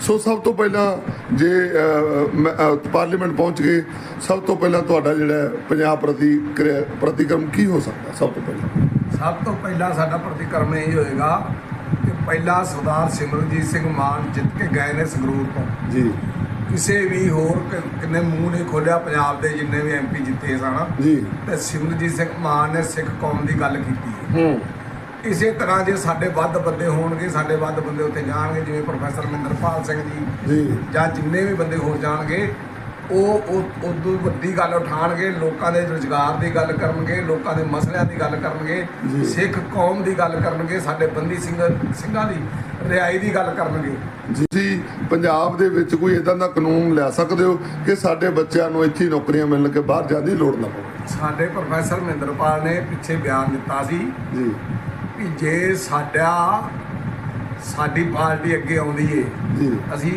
ਸੋ ਸਭ ਤੋਂ ਪਹਿਲਾਂ ਜੇ ਪਾਰਲੀਮੈਂਟ ਪਹੁੰਚ ਗਏ ਸਭ ਤੋਂ ਪਹਿਲਾਂ ਤੁਹਾਡਾ ਜਿਹੜਾ ਪੰਜਾਬ ਪ੍ਰਤੀ ਪ੍ਰਤੀਕਰਮ ਕੀ ਹੋ ਸਕਦਾ ਸਭ ਤੋਂ ਪਹਿਲਾਂ? ਸਭ ਤੋਂ ਪਹਿਲਾਂ ਸਾਡਾ ਪ੍ਰਤੀਕਰਮ ਇਹ ਹੋਏਗਾ ਕਿ ਪਹਿਲਾ ਸਰਦਾਰ ਸਿਮਰਨਜੀਤ ਸਿੰਘ ਮਾਨ ਜਿੱਤ ਕੇ ਗਏ ਨੇ ਸੰਗਰੂਰ ਤੋਂ। ਜੀ। ਕਿਸੇ ਵੀ ਹੋਰ ਕਿੰਨੇ ਮੂੰਹ ਨਹੀਂ ਖੋਲਿਆ ਪੰਜਾਬ ਦੇ ਜਿੰਨੇ ਵੀ ਐਮਪੀ ਜਿੱਤੇ ਸਨ। ਜੀ। ਤੇ ਸਿਮਰਨਜੀਤ ਸਿੰਘ ਮਾਨ ਨੇ ਸਿੱਖ ਕੌਮ ਦੀ ਗੱਲ ਕੀਤੀ ਹੂੰ। ਇਸੇ ਤਰ੍ਹਾਂ ਜੇ ਸਾਡੇ ਵੱਧ ਬੰਦੇ ਹੋਣਗੇ ਸਾਡੇ ਵੱਧ ਬੰਦੇ ਉੱਥੇ ਜਾਣਗੇ ਜਿਵੇਂ ਪ੍ਰੋਫੈਸਰ ਮਹਿੰਦਰਪਾਲ ਸਿੰਘ ਜੀ ਜੀ। ਜਾਂ ਜਿੰਨੇ ਵੀ ਬੰਦੇ ਹੋਰ ਜਾਣਗੇ ਉਹ ਉਹ ਉਦੋਂ ਵੱਡੀ ਗੱਲ ਉਠਾਣਗੇ ਲੋਕਾਂ ਦੇ ਰੁਜ਼ਗਾਰ ਦੀ ਗੱਲ ਕਰਨਗੇ ਲੋਕਾਂ ਦੇ ਮਸਲਿਆਂ ਦੀ ਗੱਲ। ਕਰਨਗੇ ਸਿੱਖ ਕੌਮ ਦੀ ਗੱਲ ਕਰਨਗੇ ਸਾਡੇ ਬੰਦੀ ਸਿੰਘ ਸਿੰਘਾਂ ਦੀ ਰਿਹਾਈ ਦੀ ਗੱਲ ਕਰਨਗੇ। ਜੀ ਪੰਜਾਬ ਦੇ ਵਿੱਚ ਕੋਈ ਇਦਾਂ ਦਾ ਕਾਨੂੰਨ ਲਿਆ ਸਕਦੇ ਹੋ ਕਿ ਸਾਡੇ ਬੱਚਿਆਂ ਨੂੰ ਇੱਥੇ ਨੌਕਰੀਆਂ ਮਿਲਣ ਕੇ ਬਾਹਰ ਜਾਣ ਦੀ ਲੋੜ ਨਾ ਪਵੇ? ਸਾਡੇ ਪ੍ਰੋਫੈਸਰ ਮਹਿੰਦਰਪਾਲ ਨੇ ਪਿੱਛੇ ਬਿਆਨ ਦਿੱਤਾ ਸੀ। ਜੀ। ਕਿ ਜੇ ਸਾਡਾ ਸਾਡੀ ਪਾਰਟੀ ਅੱਗੇ ਆਉਂਦੀ ਏ ਜੀ। ਅਸੀਂ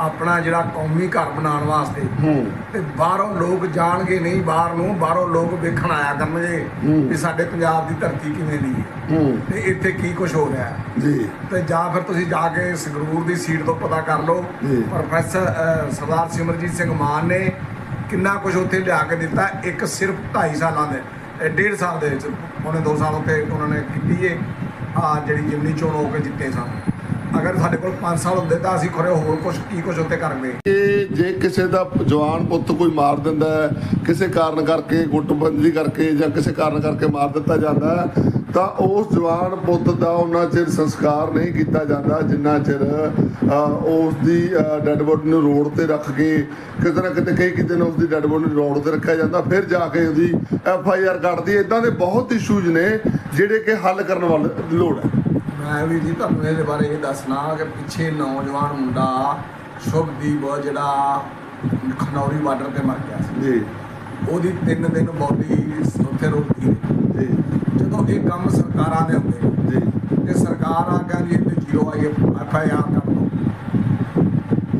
ਆਪਣਾ ਜਿਹੜਾ ਕੌਮੀ ਘਰ ਬਣਾਉਣ ਵਾਸਤੇ ਹੂੰ। ਤੇ ਬਾਹਰੋਂ ਲੋਕ ਜਾਣਗੇ ਨਹੀਂ ਬਾਹਰ ਨੂੰ ਬਾਹਰੋਂ ਲੋਕ ਵੇਖਣ ਆਇਆ ਕਰਨਗੇ। ਵੀ ਸਾਡੇ ਪੰਜਾਬ ਦੀ ਧਰਤੀ ਕਿਵੇਂ ਦੀ ਹੈ। ਤੇ ਇੱਥੇ ਕੀ ਕੁਝ ਹੋ ਰਿਹਾ। ਹੈ ਜੀ। ਤੇ ਜਾਂ ਫਿਰ ਤੁਸੀਂ ਜਾ ਕੇ ਸੰਗਰੂਰ ਦੀ ਸੀਟ ਤੋਂ ਪਤਾ ਕਰ ਲਓ। ਪ੍ਰੋਫੈਸਰ ਸਰਦਾਰ ਸਿਮਰਜੀਤ ਸਿੰਘ ਮਾਨ ਨੇ ਕਿੰਨਾ ਕੁਝ ਉੱਥੇ ਲਿਆ ਕੇ ਦਿੱਤਾ ਇੱਕ ਸਿਰਫ 2.5 ਸਾਲਾਂ ਦੇ। ਡੇਢ ਸਾਲ ਦੇ ਵਿੱਚ ਉਹਨੇ 2 ਸਾਲ ਉੱਤੇ ਉਹਨਾਂ ਨੇ ਕੀਤੀ ਹੈ ਆ ਜਿਹੜੀ ਜਿਮਨੀ ਚੋਣ ਹੋ ਕੇ ਜਿੱਤੇ ਸਨ। ਅਗਰ ਸਾਡੇ ਕੋਲ 5 ਸਾਲ ਹੁੰਦੇ ਤਾਂ ਅਸੀਂ ਖਰੇ ਹੋਰ ਕੁਝ ਕੀ ਕੁਝ ਉੱਤੇ ਕਰਦੇ ਇਹ ਜੇ ਕਿਸੇ ਦਾ ਜਵਾਨ ਪੁੱਤ ਕੋਈ ਮਾਰ ਦਿੰਦਾ ਹੈ ਕਿਸੇ ਕਾਰਨ ਕਰਕੇ ਗੁੱਟਬੰਦੀ ਕਰਕੇ ਜਾਂ ਕਿਸੇ ਕਾਰਨ ਕਰਕੇ ਮਾਰ ਦਿੱਤਾ ਜਾਂਦਾ ਹੈ ਤਾਂ ਉਸ ਜਵਾਨ ਪੁੱਤ ਦਾ ਉਹਨਾਂ ਚਿਰ ਸੰਸਕਾਰ ਨਹੀਂ ਕੀਤਾ ਜਾਂਦਾ ਜਿੰਨਾ ਚਿਰ ਅ, ਉਸ ਦੀ ਡੈੱਡ ਬੋਡੀ ਨੂੰ ਰੋਡ ਤੇ ਰੱਖ ਕੇ ਕਿਤੇ ਨਾ ਕਿਤੇ ਕਈ ਕਿਤੇ ਨਾ ਉਸ ਦੀ ਡੈੱਡ ਬੋਡੀ ਨੂੰ ਰੋਡ ਤੇ ਰੱਖਿਆ ਜਾਂਦਾ ਫਿਰ ਜਾ ਕੇ ਉਹਦੀ ਐਫ ਆਈ ਆਰ ਕੱਢਦੀ ਇਦਾਂ ਦੇ ਬਹੁਤ ਇਸ਼ੂਜ਼ ਨੇ ਜਿਹੜੇ ਕਿ ਹੱਲ ਕਰਨ ਵਾਲੇ ਲੋੜ ਹੈ। ਮੈਂ ਵੀ ਜੀ ਤੁਹਾਨੂੰ ਇਹਦੇ ਬਾਰੇ ਇਹ ਦੱਸਣਾ ਕਿ ਪਿੱਛੇ ਨੌਜਵਾਨ ਮੁੰਡਾ ਸ਼ੁਭਦੀਪ ਜਿਹੜਾ ਖਨੌਰੀ ਬਾਰਡਰ ਤੇ ਮਰ ਗਿਆ ਸੀ। ਜੀ। ਉਹਦੀ ਤਿੰਨ ਦਿਨ ਬੋਡੀ ਉੱਥੇ ਰੋਕੀ ਜੀ। ਜਦੋਂ ਇਹ ਕੰਮ ਸਰਕਾਰਾਂ ਦੇ ਹੁੰਦੇ ਜੀ। ਤੇ ਸਰਕਾਰ ਆ ਕਹਿੰਦੀ ਇੱਥੇ zero I F I R ਕਰ ਦੋ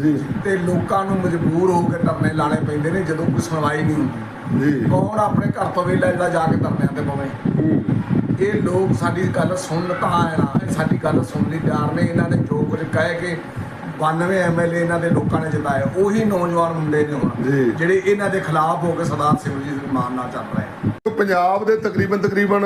ਜੀ। ਤੇ ਲੋਕਾਂ ਨੂੰ ਮਜਬੂਰ ਹੋ ਕੇ ਧਰਨੇ ਲਾਣੇ ਪੈਂਦੇ ਨੇ ਜਦੋਂ ਕੋਈ ਸੁਣਵਾਈ ਨਹੀਂ ਹੁੰਦੀ। ਜੀ। ਕੌਣ ਆਪਣੇ ਘਰ ਤੋਂ ਵੇਲਾ ਜਿਹੜਾ ਜਾ ਕੇ ਧਰਨਿਆਂ ਤੇ ਪਵੇ? ਹੂੰ। ਇਹ ਲੋਕ ਸਾਡੀ ਗੱਲ ਸੁਣਨ ਤਾਂ ਆਏ ਨਾ ਇਹ ਸਾਡੀ ਗੱਲ ਸੁਣਨ ਲਈ ਤਿਆਰ ਨੇ। ਇਹਨਾਂ ਨੇ ਜੋ ਕੁਝ ਕਹੇ ਕਿ 92 ਐਮਐਲਏ ਇਹਨਾਂ ਦੇ ਲੋਕਾਂ ਨੇ ਜਿਤਾਏ ਉਹੀ ਨੌਜਵਾਨ ਮੁੰਡੇ ਨੇ ਹੁਣ। ਜਿਹੜੇ ਇਹਨਾਂ ਦੇ ਖਿਲਾਫ ਹੋ ਕੇ ਸਰਦਾਰ ਸਿਮਰਜੀਤ ਮਾਨ ਨਾਲ ਚੱਲ ਰਹੇ ਪੰਜਾਬ ਦੇ ਤਕਰੀਬਨ ਤਕਰੀਬਨ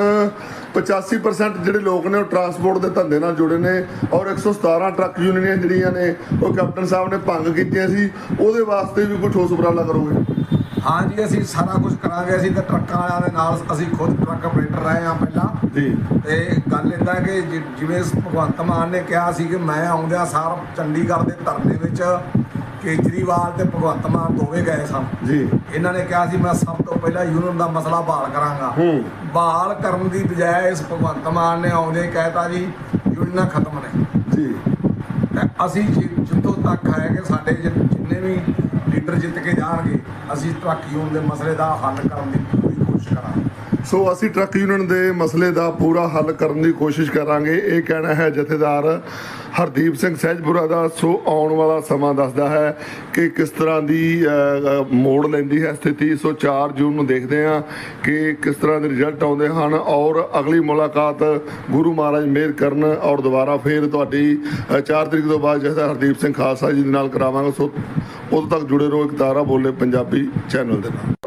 85% ਜਿਹੜੇ ਲੋਕ ਨੇ ਉਹ ਟਰਾਂਸਪੋਰਟ ਦੇ ਧੰਦੇ ਨਾਲ ਜੁੜੇ ਨੇ ਔਰ 117 ਟਰੱਕ ਯੂਨੀਅਨਾਂ ਜਿਹੜੀਆਂ ਨੇ ਉਹ ਕੈਪਟਨ ਸਾਹਿਬ ਨੇ ਭੰਗ ਕੀਤੀਆਂ ਸੀ। ਉਹਦੇ ਵਾਸਤੇ ਵੀ ਕੋਈ ਠੋਸ ਉਪਰਾਲਾ ਕਰੋਗੇ? ਹਾਂ ਜੀ ਅਸੀਂ ਸਾਰਾ ਕੁਝ ਕਰਾਂਗੇ। ਅਸੀਂ ਤਾਂ ਟਰੱਕਾਂ ਵਾਲਿਆਂ ਦੇ ਨਾਲ ਅਸੀਂ ਖੁਦ ਟਰੱਕ ਆਪਰੇਟਰ ਰਹੇ ਹਾਂ ਪਹਿਲਾਂ। ਜੀ। ਤੇ ਗੱਲ ਇਦਾਂ ਕਿ ਜਿ- ਜਿਵੇਂ ਭਗਵੰਤ ਮਾਨ ਨੇ ਕਿਹਾ ਸੀ ਕਿ ਮੈਂ ਆਉਂਦਿਆਂ ਸਾਰ ਚੰਡੀਗੜ੍ਹ ਦੇ ਧਰਨੇ ਵਿੱਚ ਕੇਜਰੀਵਾਲ ਤੇ ਭਗਵੰਤ ਮਾਨ ਦੋਵੇਂ ਗਏ ਸਨ ਜੀ। ਇਹਨਾਂ ਨੇ ਕਿਹਾ ਸੀ ਮੈਂ ਸਭ ਤੋਂ ਪਹਿਲਾਂ ਯੂਨੀਅਨ ਦਾ ਮਸਲਾ ਬਹਾਲ ਕਰਾਂਗਾ। ਹੂੰ। ਬਹਾਲ ਕਰਨ ਦੀ ਬਜਾਏ ਇਸ ਭਗਵੰਤ ਮਾਨ ਨੇ ਆਉਂਦੇ ਕਹਿਤਾ ਜੀ ਯੂਨੀਅਨਾਂ ਖਤਮ ਨੇ। ਜੀ। ਅਸੀਂ ਜਿ- ਜਿੱਥੋਂ ਤੱਕ ਹੈ ਕਿ ਸਾਡੇ ਜਿ- ਜਿੰਨੇ ਵੀ ਲੀਡਰ ਜਿੱਤ ਕੇ ਜਾਣਗੇ, ਅਸੀਂ ਟਰੱਕ ਯੂਨੀਅਨ ਦੇ ਮਸਲੇ ਦਾ ਹੱਲ ਕਰਨ ਦੀ। ਸੋ ਅਸੀਂ ਟਰੱਕ ਯੂਨੀਅਨ ਦੇ ਮਸਲੇ ਦਾ ਪੂਰਾ ਹੱਲ ਕਰਨ ਦੀ ਕੋਸ਼ਿਸ਼ ਕਰਾਂਗੇ। ਇਹ ਕਹਿਣਾ ਹੈ, ਜਥੇਦਾਰ ਹਰਦੀਪ ਸਿੰਘ ਸਹਿਜਪੁਰਾ ਦਾ। ਸੋ ਆਉਣ ਵਾਲਾ ਸਮਾਂ ਦੱਸਦਾ ਹੈ ਕਿ ਕਿਸ ਤਰ੍ਹਾਂ ਦੀ ਮੋੜ ਲੈਂਦੀ ਹੈ ਸਥਿਤੀ। ਸੋ 4 ਜੂਨ ਨੂੰ ਦੇਖਦੇ ਹਾਂ ਕਿ ਕਿਸ ਤਰ੍ਹਾਂ ਦੇ ਰਿਜ਼ਲਟ ਆਉਂਦੇ ਹਨ। ਔਰ ਅਗਲੀ ਮੁਲਾਕਾਤ ਗੁਰੂ ਮਹਾਰਾਜ ਮਿਹਰ ਕਰਨ ਔਰ ਦੁਬਾਰਾ ਫੇਰ ਤੁਹਾਡੀ 4 ਤਰੀਕ ਤੋਂ ਬਾਅਦ ਜਥੇਦਾਰ ਹਰਦੀਪ ਸਿੰਘ ਖਾਲਸਾ ਜੀ ਦੇ ਨਾਲ ਕਰਾਵਾਂਗੇ। ਸੋ ਉਦੋਂ ਤੱਕ ਜੁੜੇ ਰਹੋ ਇੱਕ ਤਾਰਾ ਬੋਲੇ ਪੰਜਾਬੀ ਚੈਨਲ ਦੇ ਨਾਲ।